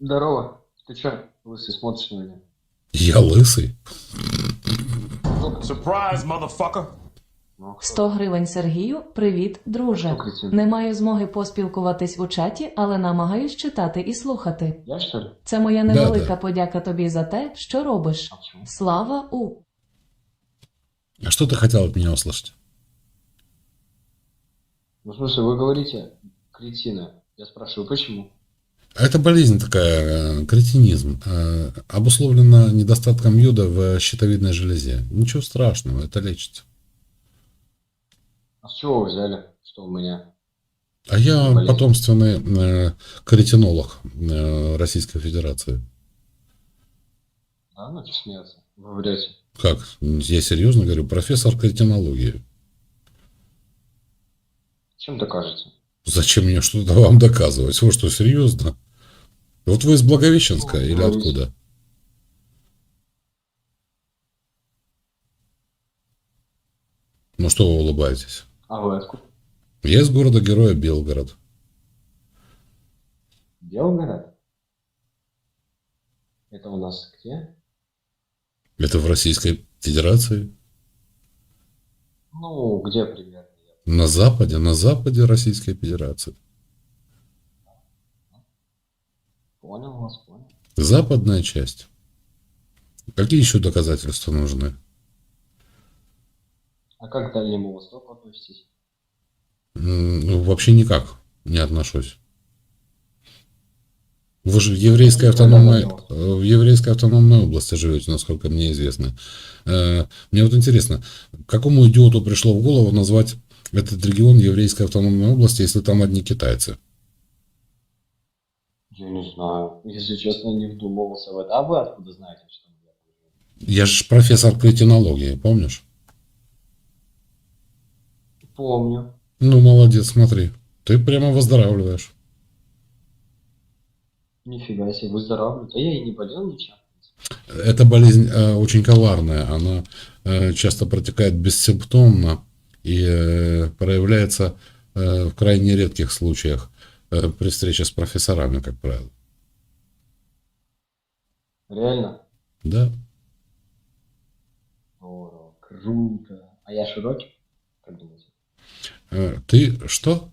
Здорово. Ты чё, лысый, смотришь на меня? Я лысый. Surprise, motherfucker! Ну, а кто? 100 гривень Сергію. Привіт, друже. Хто кричить? Не маю змоги поспілкуватись у чаті, але намагаюсь читати і слухати. Я что ли? Це моя Да, невелика да. подяка тобі за те, що робиш. А почему? Слава у. А что ты хотел от меня услышать? Ну, в смысле, вы говорите кретины. Я спрашиваю, почему? Это болезнь такая, э, кретинизм, э, обусловлена недостатком йода в щитовидной железе. Ничего страшного, это лечится. А с чего вы взяли, что у меня? А я Болезнь. потомственный э, каретинолог э, Российской Федерации. Да, ну смеяться? Вы врете. Как? Я серьезно говорю, профессор каретинологии. Чем докажете? Зачем мне что-то вам доказывать? Вы что, серьезно? Вот вы из Благовещенска Ну, или говорите. откуда? Ну что вы улыбаетесь? А вы откуда? Я из города-героя Белгород. Белгород? Это у нас где? Это в Российской Федерации. Ну, где примерно? На западе, на западе Российской Федерации. Понял вас, понял. Западная часть. Какие еще доказательства нужны? А как к Дальнему Востоку относитесь? Ну, вообще никак не отношусь. Вы же в еврейской автономной, э, в еврейской автономной области живете, насколько мне известно. Э, Мне вот интересно, какому идиоту пришло в голову назвать этот регион еврейской автономной области, если там одни китайцы? Я не знаю. Если честно, не вдумывался в это. А вы откуда знаете, что я? Я же профессор кретинологии, помнишь? Помню. Ну, молодец, смотри. Ты прямо выздоравливаешь. Нифига себе, выздоравливает. А я и не болел ничем. Эта болезнь э, очень коварная. Она э, часто протекает бессимптомно и э, проявляется э, в крайне редких случаях при встрече с профессорами, как правило. Реально? Да. Здорово, круто. А я широкий? Как думаете? Э, Ты что?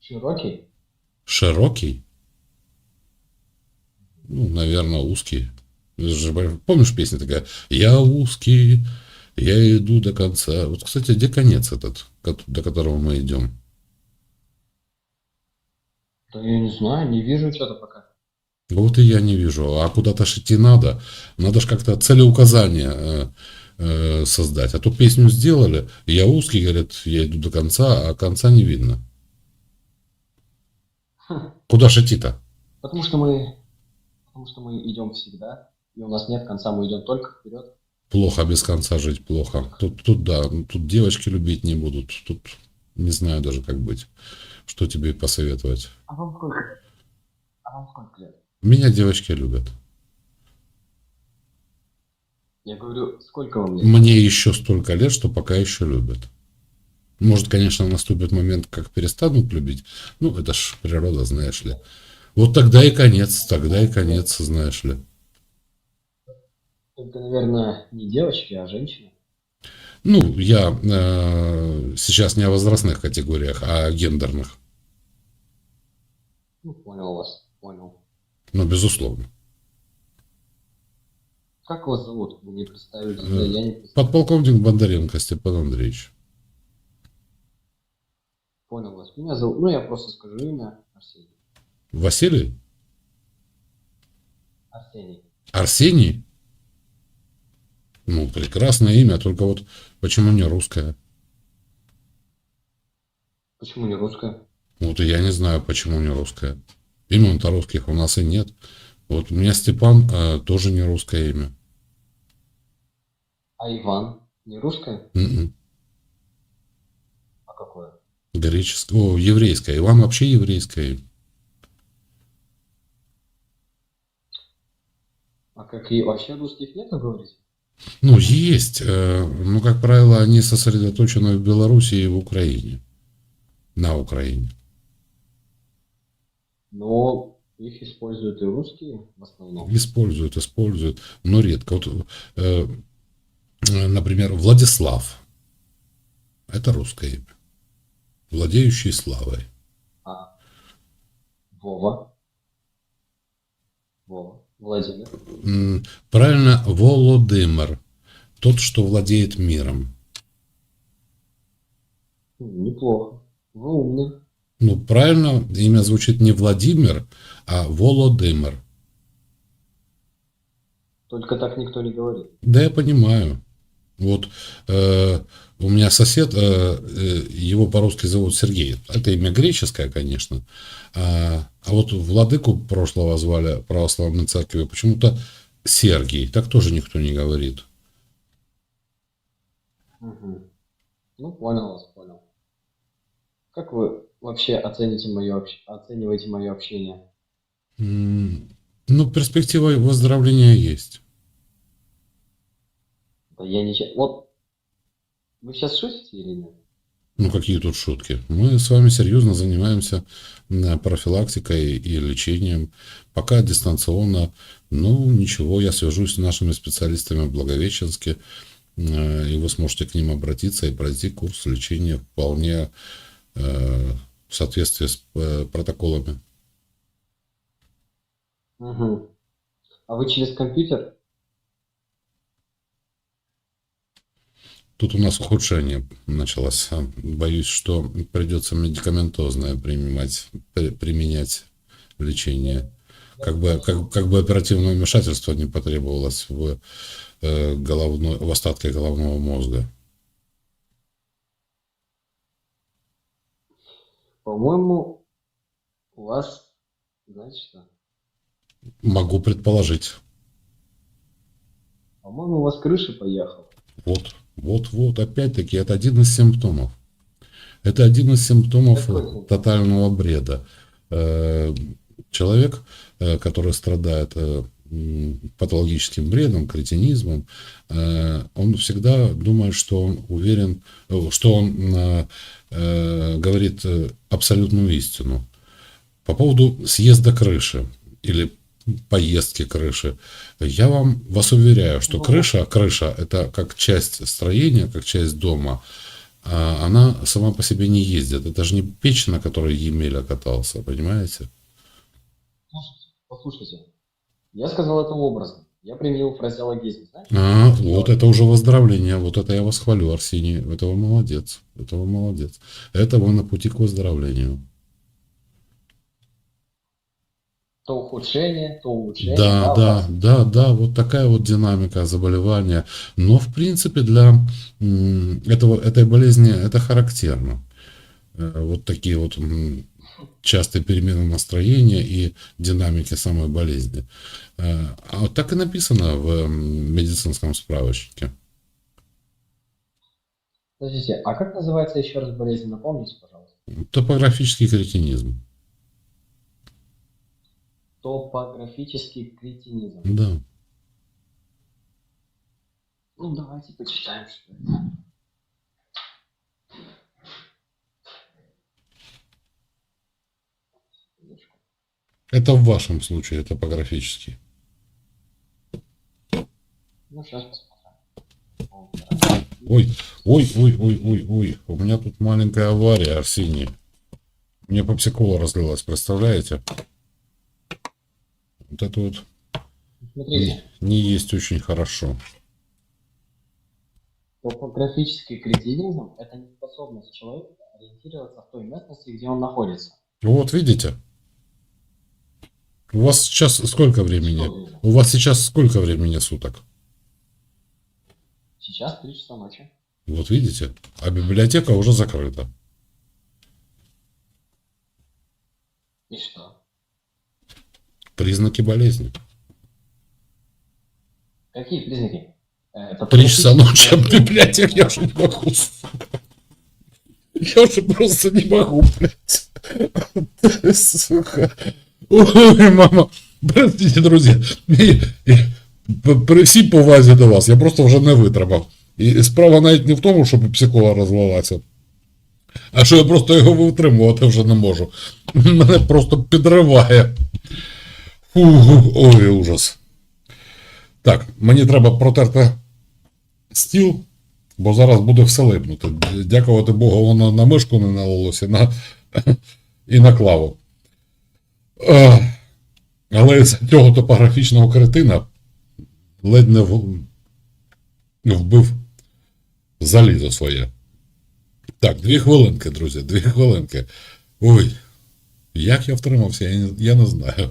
Широкий? Широкий? Ну, наверное, узкий. Помнишь песня такая? Я узкий, я иду до конца. Вот, кстати, где конец этот, до которого мы идем? Да я не знаю, не вижу что-то пока. Вот и я не вижу. А куда-то ж идти надо. Надо же как-то целеуказание э, э, создать. А то песню сделали, я узкий, говорят, я иду до конца, а конца не видно. Хм. Куда ж идти-то? Потому что мы... Потому что мы идем всегда, и у нас нет конца, мы идем только вперед. Плохо без конца жить, плохо. Тут, тут да, ну, тут девочки любить не будут. Тут не знаю даже, как быть. Что тебе посоветовать? А вам сколько? А вам сколько лет? Меня девочки любят. Я говорю, сколько вам лет? Мне еще столько лет, что пока еще любят. Может, конечно, наступит момент, как перестанут любить. Ну, это ж природа, знаешь ли. Вот тогда и конец, тогда и конец, знаешь ли. Только, наверное, не девочки, а женщины. Ну, я э, сейчас не о возрастных категориях, а о гендерных. Ну, понял вас, понял. Ну, безусловно. Как вас зовут? Вы не представились, Э, я не представил. Подполковник Бондаренко Степан Андреевич. Понял вас. Меня зовут, ну, я просто скажу имя Арсений. Василий? Арсений. Арсений? Ну, прекрасное имя, только вот почему не русское? Почему не русская? Вот и я не знаю, почему не русское. Имен-то русских у нас и нет. Вот у меня Степан э, тоже не русское имя. А Иван? Не русская? М-м. А какое? Греческое. О, еврейское. Иван вообще еврейское имя. А какие вообще русских нету, говорите? Ну, есть. э, но, как правило, они сосредоточены в Беларуси и в Украине. На Украине. Но Их используют и русские в основном. Используют, используют, но редко. Вот, э, э, например, Владислав. Это русское имя. Владеющий славой. А Вова. Вова. Владимир. Правильно, Володимир. Тот, что владеет миром. Неплохо. Вы умный. Ну, правильно, имя звучит не Владимир, а Володимир. Только так никто не говорит. Да, я понимаю. Вот э, у меня сосед, э, э, его по-русски зовут Сергей. Это имя греческое, конечно. А, а вот владыку прошлого звали православной церкви почему-то Сергий. Так тоже никто не говорит. Мгм. Ну, понял вас, понял. Как вы вообще оцените мое, оцениваете мое общение? Ну, перспектива выздоровления есть. Я ничего... Вот, вы сейчас шутите или нет? Ну, какие тут шутки? Мы с вами серьезно занимаемся м, профилактикой и лечением. Пока дистанционно. Ну, ничего, я свяжусь с нашими специалистами в Благовещенске, э, и вы сможете к ним обратиться и пройти курс лечения вполне э, в соответствии с э, протоколами. Мгм. А вы через компьютер? Тут у нас ухудшение началось. Боюсь, что придется медикаментозное принимать, при- применять лечение. Как бы, как, как бы оперативное вмешательство не потребовалось в, э, головной, в остатке головного мозга. По-моему, у вас, что? Могу предположить. По-моему, у вас крыша поехала. Вот, вот, вот, опять-таки, это один из симптомов. Это один из симптомов тотального бреда. Э, Человек, э, который страдает э, патологическим бредом, кретинизмом, он всегда думает, что он уверен, что он говорит абсолютную истину. По поводу съезда крыши или поездки крыши. Я вам вас уверяю, что крыша, крыша это как часть строения, как часть дома, а она сама по себе не ездит. Это же не печь, на которой Емеля катался, понимаете? Слушайте, Послушайте, я сказал это образно. Я применил фразеологизм, знаете? А, вот это уже выздоровление. Вот это я вас хвалю, Арсений. Это вы молодец. Это вы молодец. Это вы на пути к выздоровлению. То ухудшение, то улучшение. Да, да, вас. да, да, вот такая вот динамика заболевания. Но, в принципе, для этого, этой болезни это характерно. Э, Вот такие вот частые перемены настроения и динамики самой болезни. Э, А вот так и написано в медицинском справочнике. Подождите, а как называется еще раз болезнь? Напомните, пожалуйста. Топографический кретинизм. Топографический кретинизм. Да. Ну, давайте почитаем, что это. Это в вашем случае топографический. Ну, сейчас посмотрим. Ой, ой, ой, ой, ой, ой. У меня тут маленькая авария, Арсений. Мне попсикола разлилась, представляете? Вот это вот Смотрите, не, не есть очень хорошо. топографический кретинизм – это неспособность человека ориентироваться в той местности, где он находится. Вот видите? У вас сейчас сколько времени? У вас сейчас сколько времени суток? Сейчас 3 часа ночи. Вот видите? А библиотека уже закрыта. И что? Признаки болезни. Какие признаки? Э, Три часа ночи а в топографический- библиотеке я уже не могу. Я уже просто не могу, блядь. Сука. Ой, мама. Простите, друзі. І, і, п- при всій повазі до вас, я просто вже не витримав. І справа навіть не в тому, щоб психола розвалася, а що я просто його витримувати вже не можу. Мене просто підриває. Ой, ужас. Так, мені треба протерти стіл, бо зараз буде все липнути. Дякувати Богу, воно на мишку не налилося на, і на клаву. Ех, Але з цього топографічного кретина ледь не вбив залізо своє. Так, дві хвилинки, друзі, дві хвилинки. Ой, як я втримався, я не, я не знаю.